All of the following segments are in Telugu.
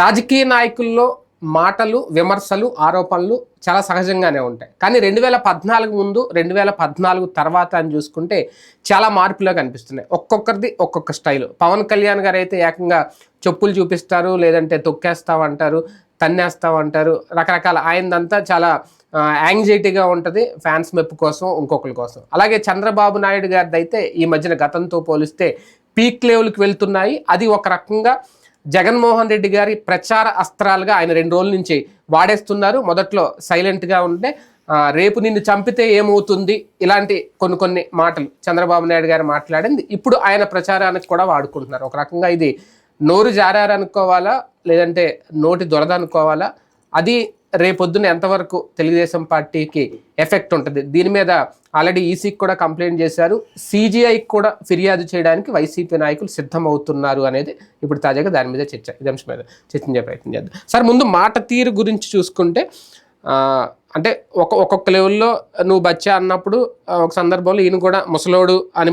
రాజకీయ నాయకుల్లో మాటలు విమర్శలు ఆరోపణలు చాలా సహజంగానే ఉంటాయి. కానీ రెండు వేల పద్నాలుగు ముందు రెండు వేల పద్నాలుగు తర్వాత అని చూసుకుంటే చాలా మార్పులో కనిపిస్తున్నాయి. ఒక్కొక్కరిది ఒక్కొక్క స్టైల్. పవన్ కళ్యాణ్ గారు అయితే ఏకంగా చెప్పులు చూపిస్తారు లేదంటే తొక్కేస్తామంటారు తన్నేస్తామంటారు రకరకాల ఆయనదంతా చాలా యాంగ్జైటీగా ఉంటుంది ఫ్యాన్స్ మెప్పు కోసం ఇంకొకరి కోసం. అలాగే చంద్రబాబు నాయుడు గారిది అయితే ఈ మధ్యన గతంతో పోలిస్తే పీక్ లెవెల్కి వెళ్తున్నాయి. అది ఒక రకంగా జగన్మోహన్ రెడ్డి గారి ప్రచార అస్త్రాలుగా ఆయన రెండు రోజుల నుంచి వాడేస్తున్నారు. మొదట్లో సైలెంట్గా ఉంటే రేపు నిన్ను చంపితే ఏమవుతుంది? ఇలాంటి కొన్ని కొన్ని మాటలు చంద్రబాబు నాయుడు గారు మాట్లాడింది. ఇప్పుడు ఆయన ప్రచారానికి కూడా వాడుకుంటున్నారు. ఒక రకంగా ఇది నోరు జారారనుకోవాలా? లేదంటే నోటి దొరద అనుకోవాలా? అది రేపొద్దున ఎంతవరకు తెలుగుదేశం పార్టీకి ఎఫెక్ట్ ఉంటుంది? దీని మీద ఆల్రెడీ ఈసీకి కూడా కంప్లైంట్ చేశారు. సిజిఐకి కూడా ఫిర్యాదు చేయడానికి వైసీపీ నాయకులు సిద్ధమవుతున్నారు అనేది ఇప్పుడు తాజాగా దాని మీద చర్చ ఇది అంశం మీద చర్చించే ప్రయత్నం చేద్దాం. సార్ ముందు మాట తీరు గురించి చూసుకుంటే అంటే ఒక ఒక్కొక్క లెవెల్లో నువ్వు బచ్చా అన్నప్పుడు ఒక సందర్భంలో ఈయన కూడా ముసలోడు అని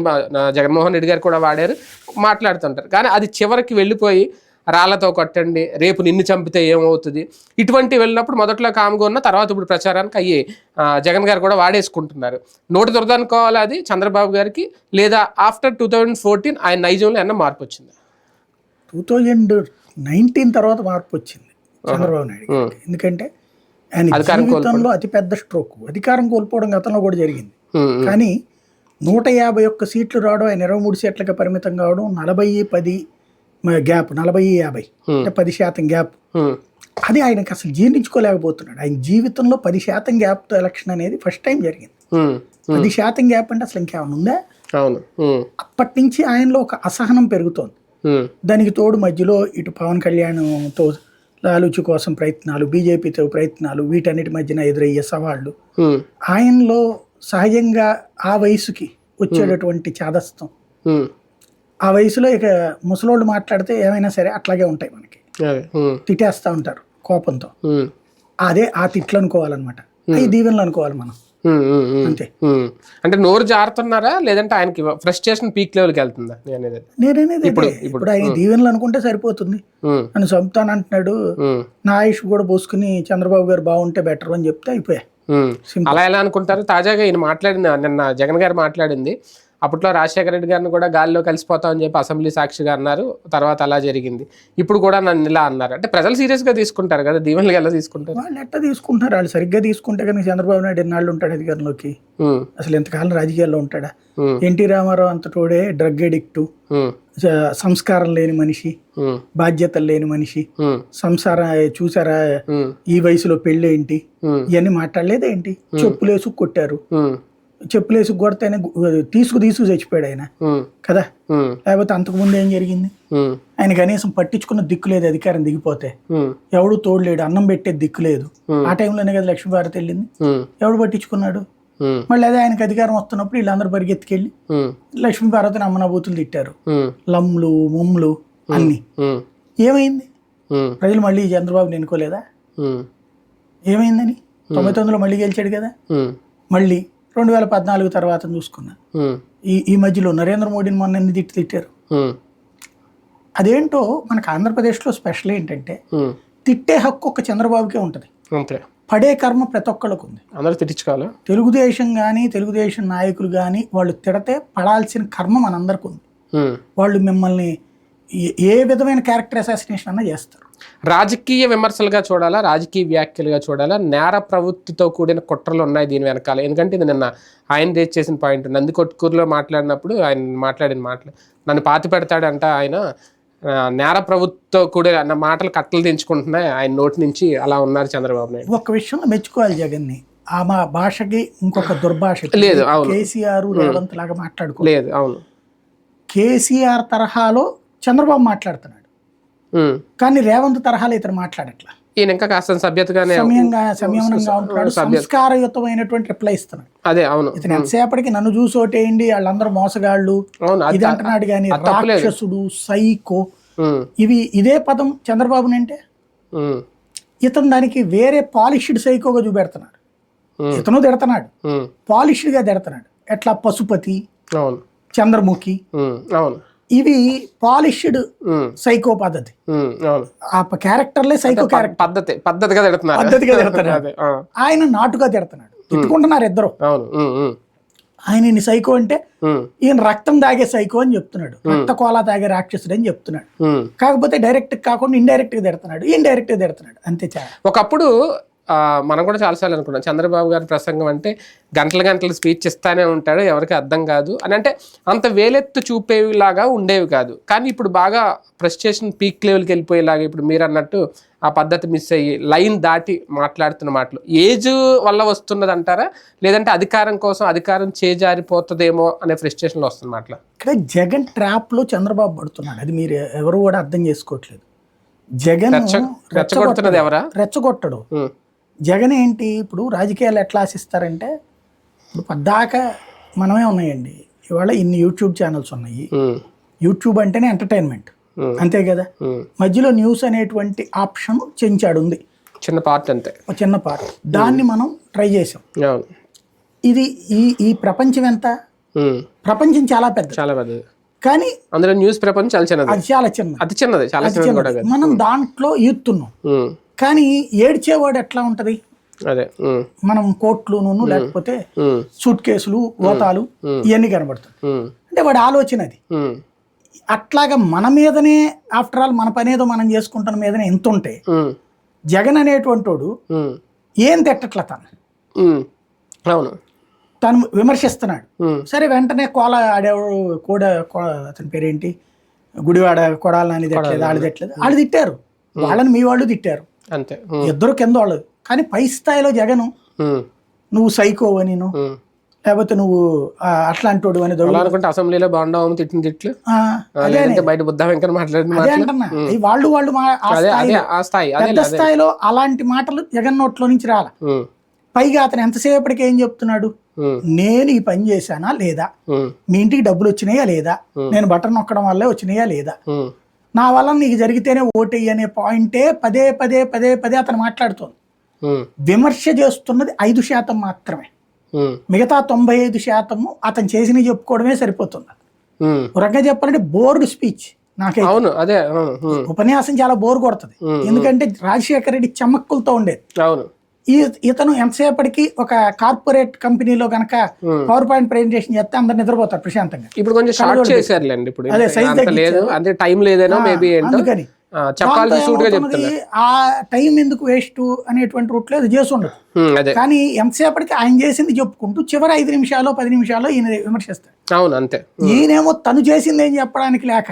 జగన్మోహన్ రెడ్డి గారు కూడా వాడారు మాట్లాడుతుంటారు. కానీ అది చివరికి వెళ్ళిపోయి రాళ్ళతో కొట్టండి రేపు నిన్ను చంపితే ఏమవుతుంది? ఇటువంటి వెళ్ళినప్పుడు మొదట్లో కామ్గా ఉన్న తర్వాత ఇప్పుడు ప్రచారానికి అయ్యి జగన్ గారు కూడా వాడేసుకుంటున్నారు. నోటి దొరదనుకోవాలి అది? చంద్రబాబు గారికి? లేదా ఆఫ్టర్ టూ థౌజండ్ ఫోర్టీన్ ఆయన నైజంలో ఏమన్నా మార్పు వచ్చింది? టూ థౌజండ్ నైన్టీన్ తర్వాత మార్పు వచ్చింది చంద్రబాబు నాయుడు. ఎందుకంటే ఆయన జీవితంలో అతిపెద్ద స్ట్రోక్. అధికారం కోల్పోవడం గతంలో కూడా జరిగింది. కానీ నూట యాభై ఒక్క సీట్లు రావడం ఆయన ఇరవై మూడు సీట్లకు పరిమితం కావడం నలభై పది గ్యాప్ నలభై యాభై. అంటే పది శాతం గ్యాప్. అది ఆయనకి అసలు జీర్ణించుకోలేకపోతున్నాడు. ఆయన జీవితంలో పది శాతం గ్యాప్తో ఎలక్షన్ అనేది ఫస్ట్ టైం జరిగింది. పది శాతం గ్యాప్ అంటే అసలు ఇంకేమైనా ఉందా? అవును. అప్పటి నుంచి ఆయనలో ఒక అసహనం పెరుగుతోంది. దానికి తోడు మధ్యలో ఇటు పవన్ కళ్యాణ్తో లాలూచి కోసం ప్రయత్నాలు బీజేపీతో ప్రయత్నాలు వీటన్నిటి మధ్యన ఎదురయ్యే సవాళ్ళు. ఆయనలో సహజంగా ఆ వయసుకి వచ్చేటటువంటి చాదస్తం. ఆ వయసులో ఇక ముసలోళ్ళు మాట్లాడితే ఏమైనా సరే అట్లాగే ఉంటాయి మనకి. తిట్టేస్తూ ఉంటారు కోపంతో. అదే ఆ తిట్లు అనుకోవాలన్నమాట. అవి దీవెనలు అనుకోవాలి మనం. అంతే. అంటే నోరు జారుతున్నారా? లేదంటే ఆయనకి ఫ్రస్ట్రేషన్ పీక్ లెవెల్కి వెళ్తుందా? నేను అనేది. నేననేది ఇప్పుడు-. ఇప్పుడు. ఆయన దీవెనలు అనుకుంటే సరిపోతుంది. నన్ను చంపుతానంటున్నాడు ఉమ్, నా ఆయుష్ కూడా పోసుకుని చంద్రబాబు గారు బాగుంటే బెటర్ అని చెప్తే అయిపోయా. అలా ఎలా అనుకుంటారు? తాజాగా ఈయన మాట్లాడిన నిన్న జగన్ గారు మాట్లాడింది. అప్పట్లో రాజశేఖర రెడ్డి గారిని కూడా గాలిలో కలిసిపోతామని చెప్పి అసెంబ్లీ సాక్షిగా అన్నారు. తర్వాత అలా జరిగింది. ఇప్పుడు కూడా నన్ను ఇలా అన్నారు. అంటే ప్రజలు సీరియస్గా తీసుకుంటారు కదా దీవెనలు ఎలా తీసుకుంటారు? వాళ్ళు ఎట్లా తీసుకుంటున్నారు? వాళ్ళు సరిగ్గా తీసుకుంటే కనుక చంద్రబాబు నాయుడు ఎన్నాళ్ళు ఉంటాడు అధికారంలోకి అసలు ఎంతకాలం రాజకీయాల్లో ఉంటాడా? ఎన్టీ రామారావు అంతటోడే డ్రగ్ ఎడిక్టు. సంస్కారం లేని మనిషి. బాధ్యతలు లేని మనిషి. సంసారం చూసారా? ఈ వయసులో పెళ్ళి ఏంటి ఉమ్, ఇవన్నీ మాట్లాడలేదేంటి? చెప్పులేసు కొట్టారు. చెప్పులేసు కొడితేనే గు- తీసుకు తీసుకు చచ్చిపోయాడు ఆయన. కదా? లేకపోతే అంతకుముందు ఏం జరిగింది? ఆయన కనీసం పట్టించుకున్న దిక్కు లేదు అధికారం దిగిపోతే. ఎవడు తోడులేడు అన్నం పెట్టే దిక్కు లేదు. ఆ టైంలోనే కదా లక్ష్మీభారతి వెళ్ళింది. ఉమ్, ఎవడు పట్టించుకున్నాడు? మళ్ళీ అదే ఆయనకి అధికారం వస్తున్నప్పుడు వీళ్ళందరూ పరిగెత్తుకెళ్ళి ఉమ్, లక్ష్మీభారతిని అమ్మనబూతులు తిట్టారు. లమ్లు ముమ్లు అన్ని. ఏమైంది? ప్రజలు మళ్ళీ చంద్రబాబుని ఎన్నుకోలేదా? ఏమైందని? తొంభై తొమ్మిదిలో మళ్ళీ గెలిచాడు కదా? మళ్ళీ రెండు వేల పద్నాలుగు తర్వాత చూసుకున్నా. ఈ ఈ మధ్యలో నరేంద్ర మోడీని మొన్న ఎన్ని తిట్టి తిట్టారు? అదేంటో మనకు ఆంధ్రప్రదేశ్లో స్పెషల్ ఏంటంటే తిట్టే హక్కు ఒక చంద్రబాబుకే ఉంటుంది. అంతే. పడే కర్మ ప్రతి ఒక్కళ్ళకు ఉంది. అందరూ తిట్టించుకోవాలా. తెలుగుదేశం కానీ తెలుగుదేశం నాయకులు కానీ వాళ్ళు తిడితే పడాల్సిన కర్మ మనందరికి ఉంది. వాళ్ళు మిమ్మల్ని ఏ విధమైన క్యారెక్టర్ అసాసినేషన్ అన్నా చేస్తారు. రాజకీయ విమర్శలుగా చూడాలా రాజకీయ వ్యాఖ్యలుగా చూడాలా? నేర ప్రవృత్తితో కూడిన కుట్రలు ఉన్నాయి దీని వెనకాల. ఎందుకంటే ఇది నిన్న ఆయన రేజ్ చేసిన పాయింట్ నందికొట్కూరులో మాట్లాడినప్పుడు ఆయన మాట్లాడిన మాటలు నన్ను పాతి పెడతాడంట ఆయన. నేర ప్రవృత్తితో కూడిన అన్న మాటలు కట్టలు దించుకుంటున్నాయి. ఆయన నోటి నుంచి అలా ఉన్నారు చంద్రబాబు నాయుడు. ఒక్క విషయంలో మెచ్చుకోవాలి జగన్ని. ఆ మా భాషకి ఇంకొక దుర్భాష లేదు, అవును. కేసీఆర్ రేవంత్ లాగా మాట్లాడుకో. లేదు అవును. కేసీఆర్ తరహాలో చంద్రబాబు మాట్లాడుతున్నాడు. కానీ రేవంత్ తరహాలో ఇతను మాట్లాడట్లా. ఈయన ఇంకా కాస్త సభ్యతగానే సమయంగా సంయమనంగా ఉంటున్నాడు. సంస్కారయుతమైనటువంటి రిప్లై ఇస్తున్నాడు. అదే అవును. ఇతను ఎంతసేపటికి నన్ను చూసి ఓటేయండి వాళ్ళందరూ మోసగాళ్ళు. ఇది అంటున్నాడు కానీ. రాక్షసుడు సైకో. ఇవి ఇదే పదం చంద్రబాబుని అంటే? ఇతను దానికి వేరే పాలిష్డ్ సైకోగా చూపెడుతున్నాడు. ఇతను తిడుతున్నాడు. ఉమ్, పాలిష్డ్గా తిడుతున్నాడు. ఎట్లా? పశుపతి చంద్రముఖి. అవును. ఇవి పాలిష్డ్ సైకో పద్ధతి ఆ క్యారెక్టర్లే సైకో క్యారెక్టర్. పద్ధతి పద్ధతిగా తిడుతున్నారు. పద్ధతిగా ఆయన నాటుగా తిడుతున్నాడు. తిట్టుకుంటున్నారు ఇద్దరు. ఆయన సైకో అంటే ఈయన రక్తం తాగే సైకో అని చెప్తున్నాడు. రక్త కోలా తాగే రాక్షసుడు అని చెప్తున్నాడు. కాకపోతే డైరెక్ట్ కాకుండా ఇండైరెక్ట్గా తిడుతున్నాడు. ఇండైరెక్ట్గా తిడుతున్నాడు. అంతే చాలా. ఒకప్పుడు మనం కూడా చాలాసార్లు అనుకున్నాం చంద్రబాబు గారి ప్రసంగం అంటే గంటల గంటలు స్పీచ్ ఇస్తానే ఉంటాడు ఎవరికి అర్థం కాదు అని. అంటే అంత వేలెత్తు చూపేలాగా ఉండేవి కాదు. కానీ ఇప్పుడు బాగా ప్రెస్టేషన్ పీక్ లెవెల్కి వెళ్ళిపోయేలాగా ఇప్పుడు మీరు అన్నట్టు ఆ పద్ధతి మిస్ అయ్యి లైన్ దాటి మాట్లాడుతున్న మాటలు. ఏజ్ వల్ల వస్తున్నది అంటారా? లేదంటే అధికారం కోసం అధికారం చేజారిపోతుందేమో అనే ఫ్రస్ట్రేషన్లో వస్తున్న మాటలు? ఇక్కడ జగన్ ట్రాప్లో చంద్రబాబు పడుతున్నాడు. అది మీరు ఎవరు కూడా అర్థం చేసుకోవట్లేదు. జగన్ రెచ్చ- రెచ్చగొడుతున్నది ఎవరా? రెచ్చగొట్టడు. జగన్ ఏంటి? ఇప్పుడు రాజకీయాలు ఎట్లా ఆశిస్తారంటే ఇప్పుడు పద్దాక మనమే ఉన్నాయండి. ఇవాళ ఇన్ని యూట్యూబ్ ఛానల్స్ ఉన్నాయి. యూట్యూబ్ అంటేనే ఎంటర్టైన్మెంట్ అంతే కదా. మధ్యలో న్యూస్ అనేటువంటి ఆప్షన్ చెంచాడు ఉంది. చిన్న పార్ట్ అంతే. ఒక చిన్న పార్ట్ దాన్ని మనం ట్రై చేసాం ఇది ఈ ఈ ప్రపంచం ఎంత? ప్రపంచం చాలా పెద్దది. చాలా పెద్దది. కానీ అందులో న్యూస్ ప్రపంచం చాలా చిన్నది. అది చాలా చిన్నది. అతి చిన్నది చాలా చిన్నది మనం దాంట్లో ఈత్తున్నాం కానీ ఏడ్చేవాడు ఎట్లా ఉంటది? అదే మనం కోట్లును లేకపోతే సూట్ కేసులు ఓతాలు ఇవన్నీ కనబడుతుంది. అంటే వాడి ఆలోచన అది. అట్లాగా మన మీదనే ఆఫ్టర్ ఆల్ మన పనేదో మనం చేసుకుంటున్న మీదనే ఎంత ఉంటే జగన్ అనేటువంటి వాడు ఏం తిట్టట్ల తను? అవును. తను విమర్శిస్తున్నాడు. సరే వెంటనే కోల ఆడేవాడు కూడా అతని పేరేంటి? గుడివాడ కొడాలి నాని తిట్టలేదు వాళ్ళు తిట్టలేదు. వాళ్ళు తిట్టారు. వాళ్ళని మీ వాళ్ళు తిట్టారు. అంతే. ఇద్దరు కింద వాళ్ళు. కానీ పై స్థాయిలో జగన్. నువ్వు సైకో అని. లేకపోతే నువ్వు ఆ, అట్లాంటోడు అని అనుకుంటే అసెంబ్లీలో బాగుండవు తిట్టిన తిట్లు? బయట బుద్ధ వెంకట మాట్లాడిన వాళ్ళు వాళ్ళు పెద్ద స్థాయిలో అలాంటి మాటలు జగన్ నోట్లో నుంచి రాల. పైగా అతను ఎంతసేపటికి ఏం చెప్తున్నాడు? నేను ఈ పని చేశానా లేదా? మీ ఇంటికి డబ్బులు వచ్చినాయా లేదా? నేను బటన్ నొక్కడం వల్లే వచ్చినాయా లేదా? నా వల్ల నీకు జరిగితేనే ఓటేయి అనే పాయింటే పదే పదే పదే పదే అతను మాట్లాడుతోంది. విమర్శ చేస్తున్నది ఐదు శాతం మాత్రమే. మిగతా తొంభై ఐదు శాతము అతను చేసినవి చెప్పుకోవడమే సరిపోతుంది రకంగా చెప్పాలంటే బోర్డు స్పీచ్ నాకే అవును అదే ఉపన్యాసం చాలా బోర్ కొడుతుంది. ఎందుకంటే రాజశేఖర రెడ్డి చమక్కులతో ఉండేది. అవును. ఈ ఇతను ఎంతసేపటికి ఒక కార్పొరేట్ కంపెనీలో గనక మ్మ్. పవర్ పాయింట్ ప్రెజెంటేషన్ చేస్తే అందరు నిద్రపోతారు ప్రశాంతంగా. ఇప్పుడు కొంచెం షార్ట్ చేశారులేండి ఇప్పుడు. అదే, అంత లేదు. అంటే టైం లేదేనో మేబీ అందుకని. ఆ, టైం ఎందుకు వేస్ట్ అనేటువంటి రూట్లో ఇది చేసి ఉండదు. అదే. కానీ ఎంతసేపటికి ఆయన చేసింది చెప్పుకుంటూ చివరి ఐదు నిమిషాలు పది నిమిషాలు ఈయన విమర్శిస్తాడు అవును అంతే. ఈయనేమో తను చేసింది ఏం చెప్పడానికి లేక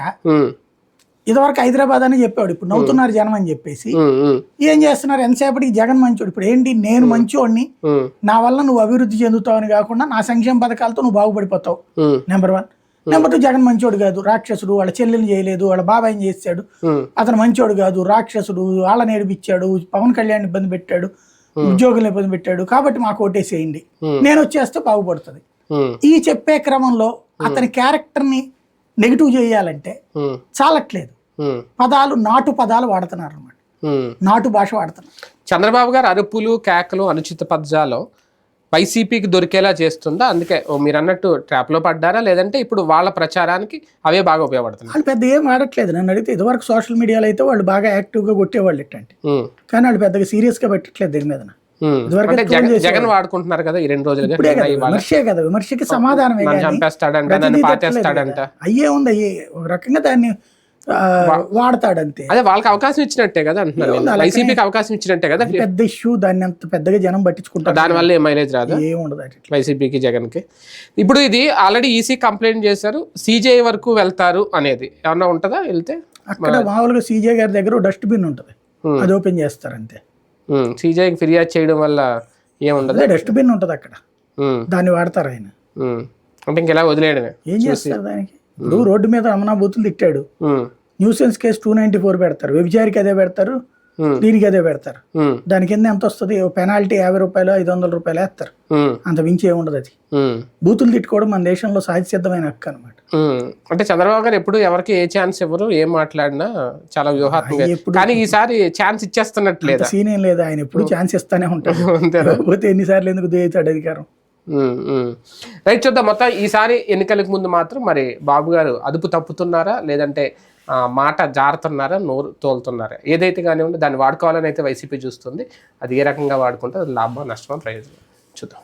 ఇదివరకు హైదరాబాద్ అని చెప్పాడు ఇప్పుడు నవ్వుతున్నారు జనం అని చెప్పేసి. ఏం చేస్తున్నారు? ఎంతసేపటికి జగన్ మంచోడు? ఇప్పుడు ఏంటి? నేను మంచోడిని. నా వల్ల నువ్వు అభివృద్ధి చెందుతావు అని కాకుండా నా సంక్షేమ పథకాలతో నువ్వు బాగుపడిపోతావు. Number one number two Jagan మంచోడు కాదు. రాక్షసుడు వాళ్ళ చెల్లెలు చేయలేదు వాళ్ళ బాబాయ్ని చేశాడు. అతను మంచోడు కాదు. రాక్షసుడు వాళ్ళని ఏడిపించాడు పవన్ కళ్యాణ్ ఇబ్బంది పెట్టాడు ఉద్యోగులను ఇబ్బంది పెట్టాడు. కాబట్టి మాకు ఓటేసేయండి. నేను వచ్చేస్తే బాగుపడుతుంది. ఈ చెప్పే క్రమంలో అతని క్యారెక్టర్ని నెగిటివ్ చేయాలంటే చాలట్లేదు. పదాలు నాటు పదాలు వాడుతున్నారు అనమాట. నాటు భాష వాడుతున్నారు. చంద్రబాబు గారు అరుపులు కేకలు అనుచిత పద్యాలు వైసీపీకి దొరికేలా చేస్తుందా? అందుకే మీరు అన్నట్టు ట్రాప్లో పడ్డారా? లేదంటే ఇప్పుడు వాళ్ళ ప్రచారానికి అవే బాగా ఉపయోగపడుతున్నాయి? వాళ్ళు పెద్ద ఏం ఆడట్లేదు. నన్ను అడిగితే ఇదివరకు సోషల్ మీడియాలో అయితే వాళ్ళు బాగా యాక్టివ్గా కొట్టేవాళ్ళు ఇట్టండి. కానీ వాళ్ళు పెద్దగా సీరియస్గా పెట్టట్లేదు దీని మీద జగన్ వాడుకుంటున్నారు కదా ఈ రెండు రోజులుగా. విమర్శే కదా విమర్శకి కానీ చంపేస్తాడంట కదా. అయ్యే ఉంది అయ్యే ఒక రకంగా దాన్ని వాడతాడంతే. అదే వాళ్ళకి అవకాశం ఇచ్చినట్టే కదా అంటున్నాను నేను. వైసీపీకి అవకాశం ఇచ్చినట్టే కదా పెద్ద ఇష్యూ దాన్ని అంత పెద్దగా జనం పట్టించుకుంటారు. దానివల్ల ఏ మైలేజ్ రాదు? ఏముండదు వైసీపీకి జగన్కి. ఇప్పుడు ఇది ఆల్రెడీ ఈసీ కంప్లైంట్ చేశారు. సిజేఐ వరకు వెళ్తారు అనేది. ఏమన్నా ఉంటుందా వెళ్తే? అక్కడ మామూలుగా సీజే గారి దగ్గర డస్ట్బిన్ ఉంటుంది. అది ఓపెన్ చేస్తారు అంతే సిజేఐకి ఫిర్యాదు చేయడం వల్ల ఏముండదు డస్ట్బిన్ ఉంటుంది అక్కడ. దాన్ని వాడతారు ఆయన. అంటే ఇంకెలా వదిలేయడమే? ఏం చేస్తారు దానికి? ఇప్పుడు రోడ్డు మీద రమణా బూతులు తిట్టాడు nuisance case two ninety four పెడతారు. వ్యభిచారికి అదే పెడతారు. దీనికి అదే పెడతారు. దాని కింద ఎంత వస్తుంది? పెనాల్టీ యాభై రూపాయలు ఐదు వందల రూపాయలు వేస్తారు. అంత మించి ఏముండదు అది. బూతులు తిట్టుకోవడం మన దేశంలో సిద్ధమైన హక్కు అనమాట. అంటే చంద్రబాబు గారు ఎప్పుడు ఎవరికి ఏ ఛాన్స్ ఇవ్వరు ఏం మాట్లాడినా చాలా వ్యూహాత్మక కానీ ఈసారి ఛాన్స్ ఇచ్చేస్తున్నట్టు లేదా? సీన్ ఏం లేదు. ఆయన ఎప్పుడు ఛాన్స్ ఇస్తానే ఉంటాడు. కాకపోతే ఎన్నిసార్లు ఎందుకు దిగుతాడు అధికారం. రైట్ చూద్దాం. మొత్తం ఈసారి ఎన్నికలకు ముందు మాత్రం మరి బాబు గారు అదుపు తప్పుతున్నారా? లేదంటే మాట జారుతున్నారా? నోరు తోలుతున్నారా? ఏదైతే కానివ్వండి దాన్ని వాడుకోవాలని అయితే వైసీపీ చూస్తుంది. అది ఏ రకంగా వాడుకుంటే అది లాభం నష్టమో ప్రయోజనం చూద్దాం.